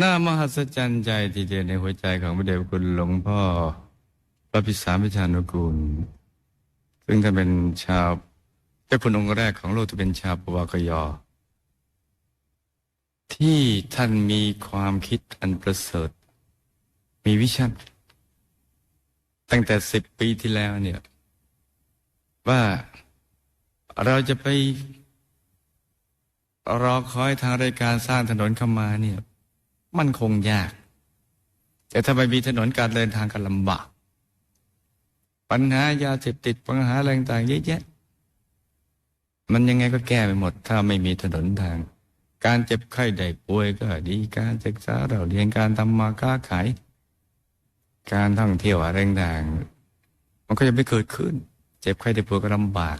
น่ามหัศจรรย์ใจทีเดียวในหัวใจของพระเดชคุณหลวงพ่อพระพิสารพิชานุกูล ซึ่งท่านเป็นชาวเจ้าคุณองค์แรกของโลกที่เป็นชาวปวากยอ ที่ท่านมีความคิดอันประเสริฐ มีวิชั่น ตั้งแต่สิบปีที่แล้วเนี่ย ว่าเราจะไปรอคอยทางรายการสร้างถนนเข้ามาเนี่ย มันคงยาก แต่ถ้าไม่มีถนนการเดินทางก็ลำบาก ปัญหายาเสพติดปัญหาอะไรต่างๆเยอะแยะ มันยังไงก็แก้ไม่หมด ถ้าไม่มีถนนทาง การเจ็บไข้ได้ป่วยก็ดี การศึกษาเราเรียนการทำมาค้าขาย การท่องเที่ยวอะไรต่างๆมันก็จะไม่เกิดขึ้น เจ็บไข้ได้ป่วยก็ลำบาก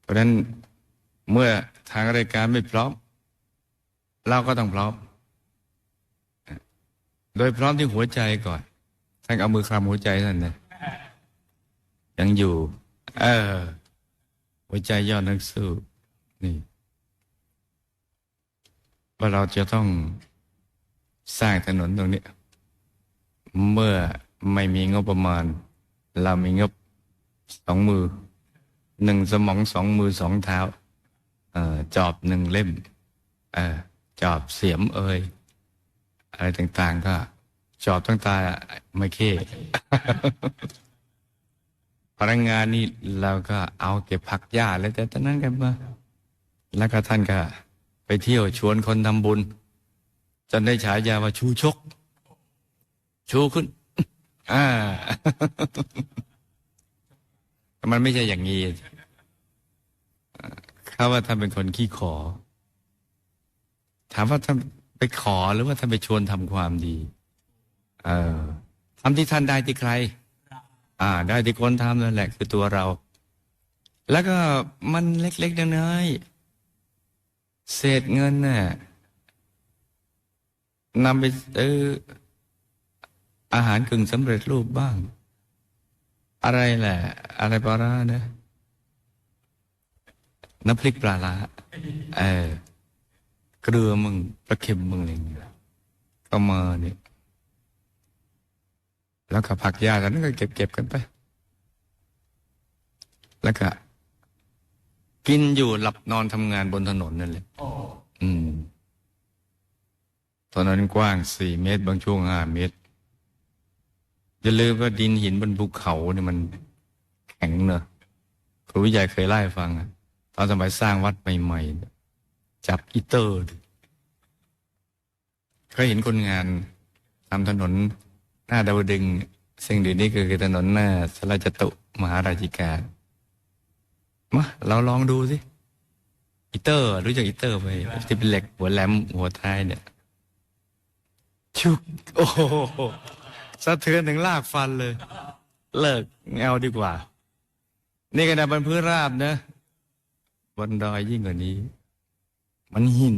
เพราะนั้นเมื่อทางรายการไม่พร้อม เราก็ต้องพร้อม โดยพร้อมที่หัวใจก่อนท่านเอามือคลำหัวใจท่านนะยังอยู่ เออ หัวใจยอดนักสู้นี่ว่าเราจะต้องสร้างถนนตรงนี้ เมื่อไม่มีงบประมาณ เรามีงบสองมือหนึ่งสมองสองมือสองเท้าเออจอบหนึ่งเล่มเออจอบเสียมเอ่ย อะไรต่างๆ ก็จอบตั้งตาไม่เค้พนักงานนี่เราก็เอาเก็บผักหญ้าแล้วแต่ตอนนั้นกันมาแล้วก็ท่านก็ไปเที่ยวชวนคนทำบุญจนได้ฉายาว่าชูชก ชูขึ้น อ่า มันไม่ใช่อย่างนี้เขาว่าท่านเป็นคนขี้ขอ ถามว่าท่าน ไปขอหรือว่าท่านไปชวนทำความดี เออทำที่ท่านได้ที่ใคร อ่า ได้ที่คนทำนั่นแหละ คือตัวเรา แล้วก็มันเล็กๆน้อยๆเศษเงินน่ะนำไปซื้ออาหารกึ่งสำเร็จรูปบ้าง อะไรแหละ อะไรปลาร้านะน้ำพริกปลาร้าเออ เกลือมึงปลาเค็มมึงอะไรอย่างเงี้ยก็มาเนี่ยแล้วก็ผักหญ้ากันนั้นก็เก็บเก็บกันไป แล้วก็ กินอยู่หลับนอนทำงานบนถนนนั่นแหละอืมถนนกว้างสี่เมตร บางช่วงห้าเมตรอย่าลืมว่าดินหินบนภูเขาเนี่ยมันแข็งเนอะครูวิจัยเคยเล่าให้ฟังอะตอนสมัยสร้างวัดใหม่ๆ จับอีเตอร์เคยเห็นคนงานทำถนนหน้าดาวดึงส์ซึ่งเดี๋ยวนี้คือถนนหน้าสลาจตุมหาราชิกามาเราลองดูสิอีเตอร์ รู้จักอีเตอร์ไหมที่เป็นเหล็กหัวแหลมหัวท้ายเนี่ยชุกโอ้โหสะเทือนถึงลากฟันเลย เลิกเอาดีกว่า นี่ก็นะบนพื้นราบนะ บนดอยยิ่งกว่านี้ มันหิน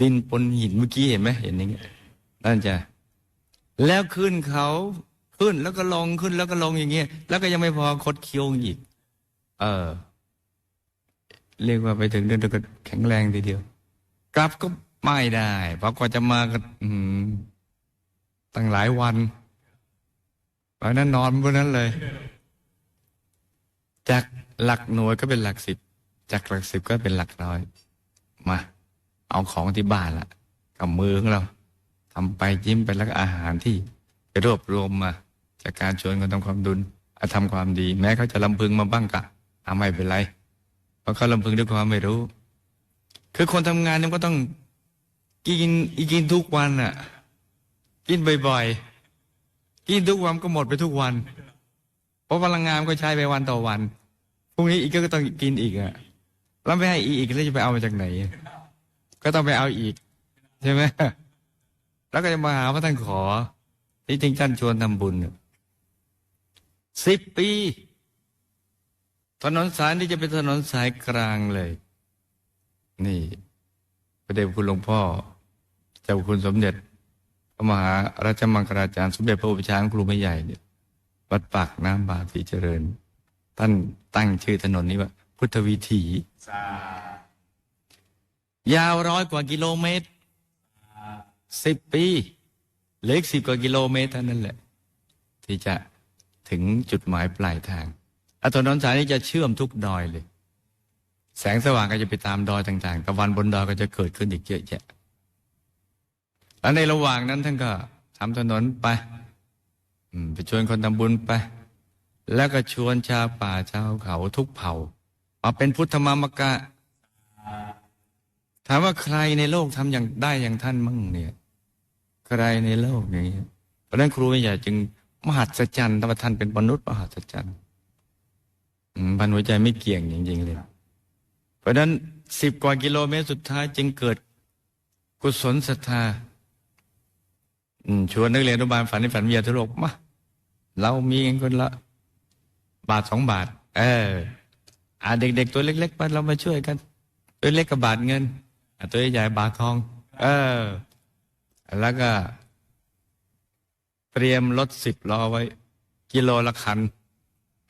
ดินปนหินเมื่อกี้เห็นไหมเห็นอย่างเงี้ยนั่นจะแล้วขึ้นเขาขึ้นแล้วก็ลงขึ้นแล้วก็ลงอย่างเงี้ยแล้วก็ยังไม่พอคดเคี้ยวอีก เออ เรียกว่าไปถึงเดือนก็แข็งแรงทีเดียว กลับก็ไม่ได้เพราะกว่าจะมาก็ตั้งหลายวันเพราะนั้นนอนบนนั้นเลย จากหลักหน่วยก็เป็นหลักสิบ จากหลักสิบก็เป็นหลักร้อย มา เอาของที่บ้านละกับมือของเราทำไปยิ้มไปแล้วก็อาหารที่ไปรวบรวมมา จากการชวนคนทำความดุลอาทำความดี แม้เขาจะลำพึงมาบ้างกะอาไม่เป็นไร เพราะเขาลำพึงด้วยความไม่รู้ คือคนทำงานเนี่ยก็ต้องกินอีกินทุกวันอะ กินบ่อยๆ กินทุกวันก็หมดไปทุกวัน เพราะพลังงานก็ใช้ไปวันต่อวันพรุ่งนี้อีกก็ต้องกินอีกอะ แล้วไม่ให้อีกแล้วจะไปเอามาจากไหน ก็ต้องไปเอาอีก ใช่ไหมแล้วก็จะมาหาพระท่านขอ ที่จริงท่านชวนทำบุญสิบปี ถนนสายที่จะเป็นถนนสายกลางเลย นี่พระเดชคุณหลวงพ่อ เจ้าคุณสมเด็จพระมหาราชมังคลาจารย์ สมเด็จพระอุปชฌาย์ครูไม่ใหญ่เนี่ยวัดปากน้ำบาสีเจริญ ท่านตั้งชื่อถนนนี้ว่า พุทธวิถี ยาวร้อยกว่ากิโลเมตรสิบปีเหลืออีกสิบกว่ากิโลเมตรเท่านั้นแหละ ที่จะถึงจุดหมายปลายทางอถนนสายนี้จะเชื่อมทุกดอยเลย แสงสว่างก็จะไปตามดอยต่างๆตะวันบนดอยก็จะเกิดขึ้นอีกเยอะแยะแล้วในระหว่างนั้นท่านก็ทำถนนไปไปชวนคนทำบุญไป แล้วก็ชวนชาวป่าชาวเขาทุกเผ่า มาเป็นพุทธมามกะ ถามว่าใครในโลกทำอย่างได้อย่างท่านมั่งเนี่ย ใครในโลกนี้เพราะนั้นครูใหญ่จึงมหัศจรรย์ธรรมท่านเป็นมนุษย์มหัศจรรย์อืมพันหัวใจไม่เกี่ยงจริงๆเลย เพราะนั้นสิบกว่ากิโลเมตรสุดท้ายจึงเกิดกุศลศรัทธาชวนนักเรียนอนุบาลฝันในฝันวิทยทุโลกมาเรามีเงินคนละ บาทสองบาท เออ เด็ก ๆ ตัวเล็กๆไปเรามาช่วยกัน ตัวเล็กกับบาทเงินตัวใหญ่บาททอง เออ แล้วก็ เตรียมรถสิบล้อไว้ กิโลละคัน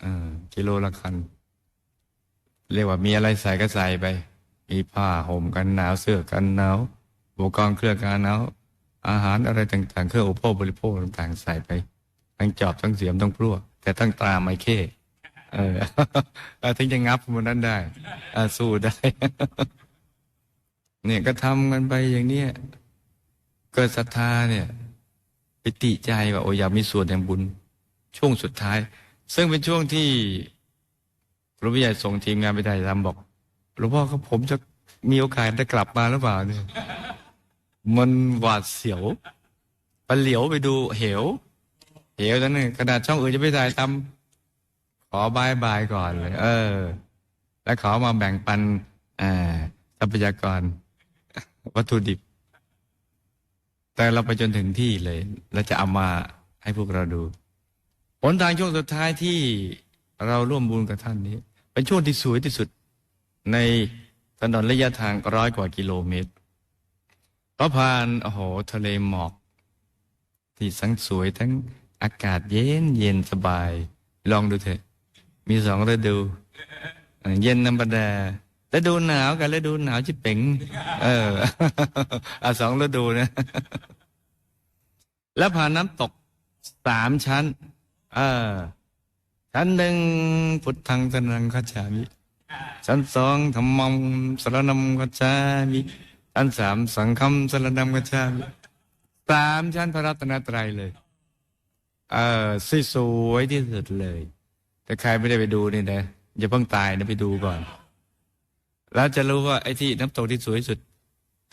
อกิโลละคัน เรียกว่ามีอะไรใส่ก็ใส่ไป มีผ้าห่มกันหนาวเสื้อกันหนาวอุปกรณ์เครื่องกันหนาวอาหารอะไรต่างๆ เครื่องอุปโภคบริโภคต่างๆ ใส่ไป ทั้งจอบทั้งเสียมทั้งพลั่วแต่ทั้งตราไม่เข้ เออถึงจะงับมันนั้นได้อสู้ได้ เนี่ยก็ทำกันไปอย่างเนี้ยเกิดศรัทธาเนี่ยปิติใจว่าโอ้ยอยากมีส่วนแห่งบุญ ช่วงสุดท้าย ซึ่งเป็นช่วงที่ครูผู้ใหญ่ส่งทีมงานไปถ่ายทำบอกหลวงพ่อครับผมจะมีโอกาสได้กลับมาหรือเปล่าเนี่ย มันหวาดเสียวไปเหลียวไปดูเหว เหวนั้นน่ะกระดช่องอื่นจะไปถ่ายทำ อบายบายก่อนเลย เออ แล้วขอมาแบ่งปันทรัพยากร วัตถุดิบ แต่เราไปจนถึงที่เลยแล้วจะเอามาให้พวกเราดูผลทางช่วงสุดท้ายที่เราร่วมบุญกับท่านนี้ เป็นช่วงที่สวยที่สุดในถนนระยะทางร้อยกว่ากิโลเมตรก็ผ่านโอ้โหทะเลหมอก ที่สังสวยทั้งอากาศเย็นเย็นสบาย ลองดูเถอะ มีสองฤดู เย็นธรรมดาฤดูหนาวกับฤดูหนาวจิเป๋งเอออะสองฤดูนะ แล้วผ่านน้ำตกสามชั้น เออ ชั้นหนึ่งพุทธังสนังคัจามิ ชั้นสองธรรมังสรนัมกัจามิ ชั้นสามสังฆัมสรนัมกัจามิสามชั้นพระรัตนตรัยเลย เออสวยที่สุดเลย แต่ใครไม่ได้ไปดูนี่นะอย่าเพิ่งตายนะไปดูก่อน แล้วจะรู้ว่าไอ้ที่น้ำตกที่สวยที่สุด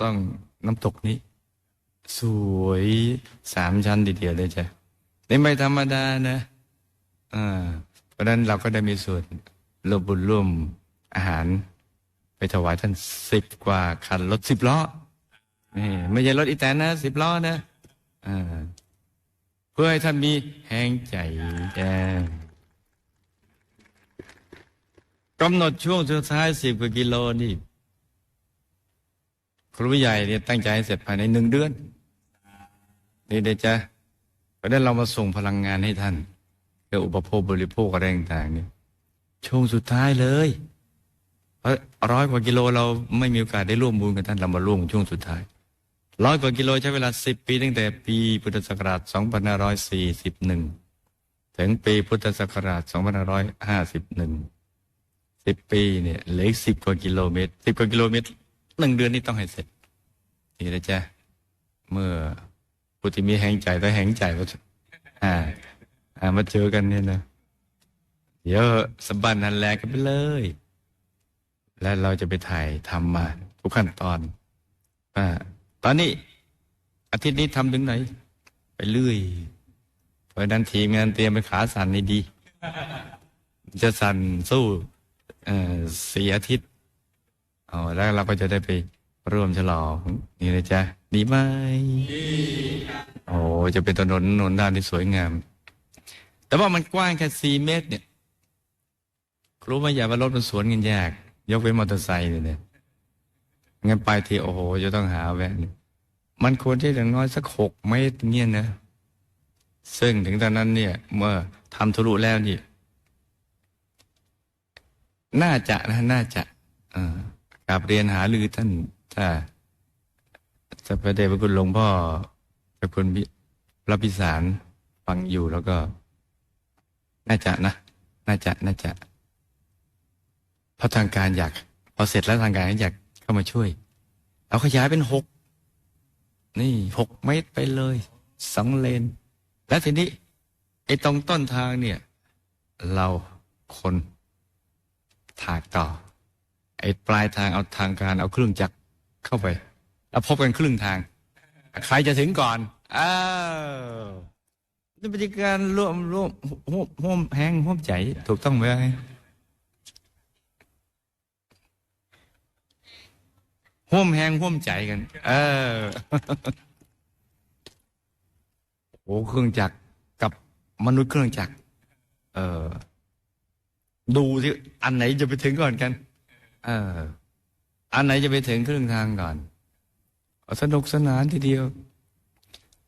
ต้องน้ำตกนี้ สวยสามชั้นทีเดียวเลยจ้ะนี่ไม่ธรรมดานะอ่าเพราะนั้นเราก็ได้มีส่วนรวมบุญร่วมอาหาร ไปถวายท่านสิบกว่าคันรถสิบล้อนี่ไม่ใช่รถอีแตนนะสิบล้อนะอ่าเพื่อให้ท่านมีแห่งใจแจ้ง กำหนดช่วงสุดท้ายสิบกว่ากิโลนี่ครูใหญ่เนี่ยตั้งใจให้เสร็จภายในหนึ่งเดือนนี่เดจ้ะเพราะนั้นเรามาส่งพลังงานให้ท่านเพื่ออุปโภคบริโภคอะไรต่างๆนี่ช่วงสุดท้ายเลย เพราะร้อยกว่ากิโลเราไม่มีโอกาสได้ร่วมบุญกับท่านเรามาร่วมช่วงสุดท้ายร้อยกว่ากิโลใช้เวลาสิบปี ตั้งแต่ปีพุทธศักราช2541ถึงปีพุทธศักราช2551สิบ สิปีเนี่ยเหลือสิบกว่ากิโลเมตรสิบกว่ากิโลเมตรหนึ่งเดือนนี่ต้องให้เสร็จนี่นะจ๊ะเมื่อผู้ที่มีแห่งใจและแห่งใจก็อ่า อ่ามาเจอกันเนี่ยนะเดี๋ยวสบัตินันแลกันไปเลย และเราจะไปถ่ายทำมาทุกขั้นตอนอ่าตอนนี้อาทิตย์นี้ทำถึงไหน ไปเรื่อยเพราะนั้นทีมงานเตรียมไปขาสั่นนี่ดี จะสั่นสู้ สี่อาทิตย์เอาแล้วเราก็จะได้ไปร่วมฉลองนี่นะจ๊ะดีไหมดีโอ้จะเป็นถนนนนด้านที่สวยงาม แต่ว่ามันกว้างแค่สี่เมตร เนี่ยครูไม่อยากว่ารถมันสวนกันยาก ยกเว้นมอเตอร์ไซค์เนี่ยงั้นไปทีโอ้โห จะต้องหาแวะเนี่ยมันควรที่อย่างน้อยสักหกเมตรเนี่ยนะ ซึ่งถึงตอนนั้นเนี่ย เมื่อทำทะลุแล้วนี่ น่าจะนะน่าจะอ่อกราบเรียนหาลือท่านถ้าจะพระเดชพระคุณหลวงพ่อพระคุณพิพระพิสารฟังอยู่แล้วก็ น่าจะนะ น่าจะน่าจะเพราะทางการอยาก พอเสร็จแล้วทางการอยากเข้ามาช่วย เอาขยายเป็นหกนี่หกเมตรไปเลยสองเลน แล้วทีนี้ไอ้ตรงต้นทางเนี่ย เราคน ถากต่อ ไอ้ปลายทางเอาทางการเอาเครื่องจักรเข้าไป แล้วพบกันครึ่งทาง ใครจะถึงก่อน อ้าวนี่เป็นการร่วมร่วมร่วมร่วมแหงร่วมใจ ถูกต้องไหมร่วมแหงร่วมใจกัน เออโอ้เครื่องจักรกับมนุษย์เครื่องจักรเออ ดูสิอันไหนจะไปถึงก่อนกัน เออ อันไหนจะไปถึงครึ่งทางก่อนสนุกสนานทีเดียว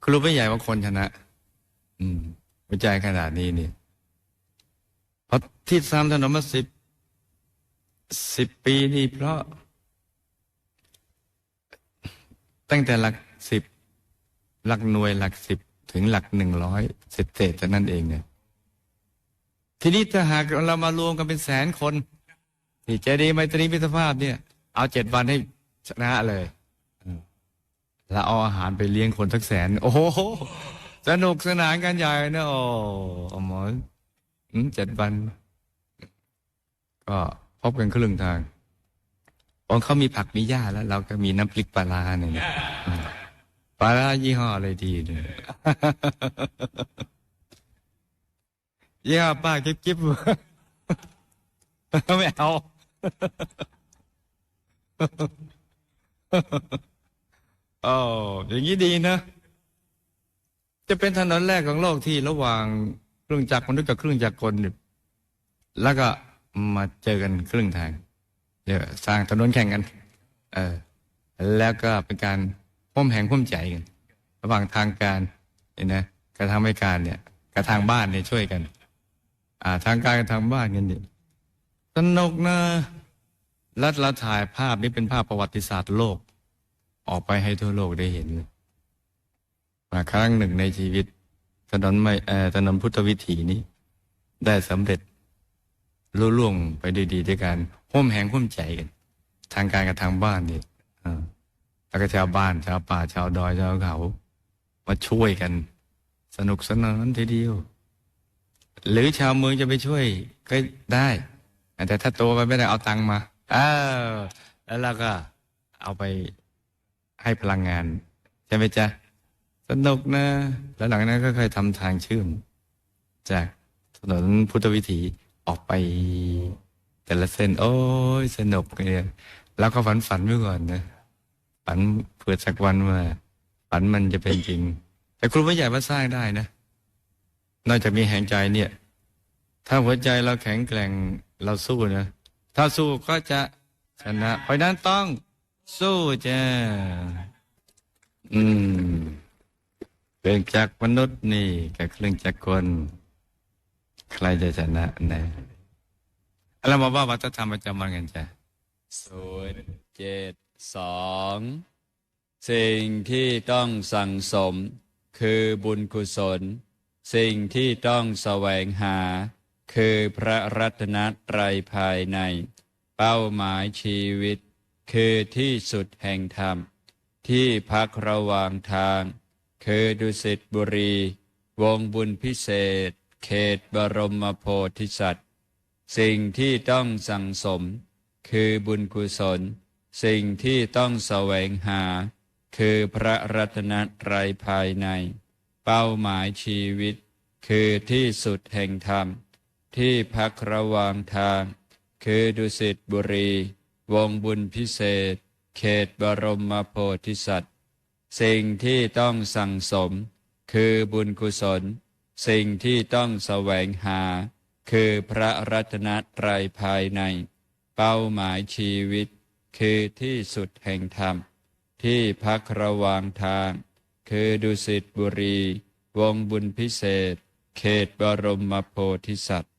ครู้ไหมใหญ่ว่าคนชนะ อืมหัวใจขนาดนี้นี่เพราะที่ทำถนนมาสิบสิบปีนี่เพราะ ตั้งแต่หลักสิบหลักหน่วยหลักสิบถึงหลักหนึ่งร้อยเศษเศษเท่นั้นเองเนี่ย ทีนี้ถ้าหากเรามารวมกันเป็นแสนคนที่ใจดีย์ไมตรีมิตรภาพเนี่ย เอาเจ็ดวันให้ชนะเลยแล้วเอาอาหารไปเลี้ยงคนทักแสน โอ้โหสนุกสนานกันใหญ่นะโอ้หมอเจ็ดวัน ก็พบกันครึ่งทางองเขามีผักมีหญ้าแล้ว เราก็มีน้ำพริกปลาร้าเนี่ยปลาร้ายี่ห้ออะไรดีเนี่ย ยี่ห้อป้ากิ๊บกิ๊บไม่เอาโอ้อย่างนี้ดีนะ จะเป็นถนนแรกของโลกที่ระหว่างเครื่องจักรมนุษย์กับเครื่องจักรกลเนี่ยแล้วก็มาเจอกันครึ่งทางเดี๋ยวสร้างถนนแข่งกัน เออ แล้วก็เป็นการพ่มแห่งพ่มใจกัน ระหว่างทางการเนี่ยนะกระทางไม่การเนี่ยกระทางบ้านเนี่ยช่วยกัน ทางการกับทางบ้านกันดิสนุกนะแล้วเราถ่ายภาพนี้เป็นภาพประวัติศาสตร์โลก ออกไปให้ทั่วโลกได้เห็นมาครั้งหนึ่งในชีวิตถนนไม่เออถนนพุทธวิถีนี้ ได้สำเร็จลุล่วงไปด้วยดีด้วยการห่มแหงห่มใจกัน ทางการกับทางบ้านนี่อ่าแล้วก็ชาวบ้านชาวป่าชาวดอยชาวเขา มาช่วยกัน สนุกสนานทีเดียว หรือชาวเมืองจะไปช่วยก็ได้ แต่ถ้าโตไปไม่ได้เอาตังค์มาอ้าวแล้วเราก็เอาไปให้พลังงาน ใช่ไหมจ๊ะ สนุกนะ แล้วหลังนั้นก็ค่อยทำทางเชื่อม จากถนนพุทธวิถีออกไปแต่ละเส้น โอ้ยสนุกเนี่ยแล้วก็ฝันฝันไว้ก่อนนะ ฝันเผื่อสักวันว่าฝันมันจะเป็นจริง แต่ครูไม่ใหญ่ว่าสร้างได้นะ นอกจากมีแห่งใจเนี่ย ถ้าหัวใจเราแข็งแกร่งเราสู้นะ ถ้าสู้ก็จะชนะ เพราะนั้นต้องสู้จ้าอืมเครื่องจักรมนุษย์นี่กับเครื่องจักรคนใครจะชนะนะเรามาว่าวัฒนธรรมประจำวันกันจ้ะศูนย์เจ็ดสองสิ่งที่ต้องสั่งสมคือบุญกุศล สิ่งที่ต้องแสวงหา คือพระรัตนตรัยภายใน เป้าหมายชีวิต คือที่สุดแห่งธรรม ที่พักระหว่างทาง คือดุสิตบุรี วงบุญพิเศษ เขตบรมโพธิสัตว์ สิ่งที่ต้องสั่งสม คือบุญกุศล สิ่งที่ต้องแสวงหา คือพระรัตนตรัยภายใน เป้าหมายชีวิต คือที่สุดแห่งธรรม ที่พักระว่างทาง คือดุสิตบุรี วงบุญพิเศษ เขตบรมโพธิสัตว์ สิ่งที่ต้องสั่งสม คือบุญกุศล สิ่งที่ต้องแสวงหา คือพระรัตนตรัยภายใน เป้าหมายชีวิต คือที่สุดแห่งธรรม ที่พักระว่างทาง คือดุสิตบุรี วงบุญพิเศษ เขตบรมโพธิสัตว์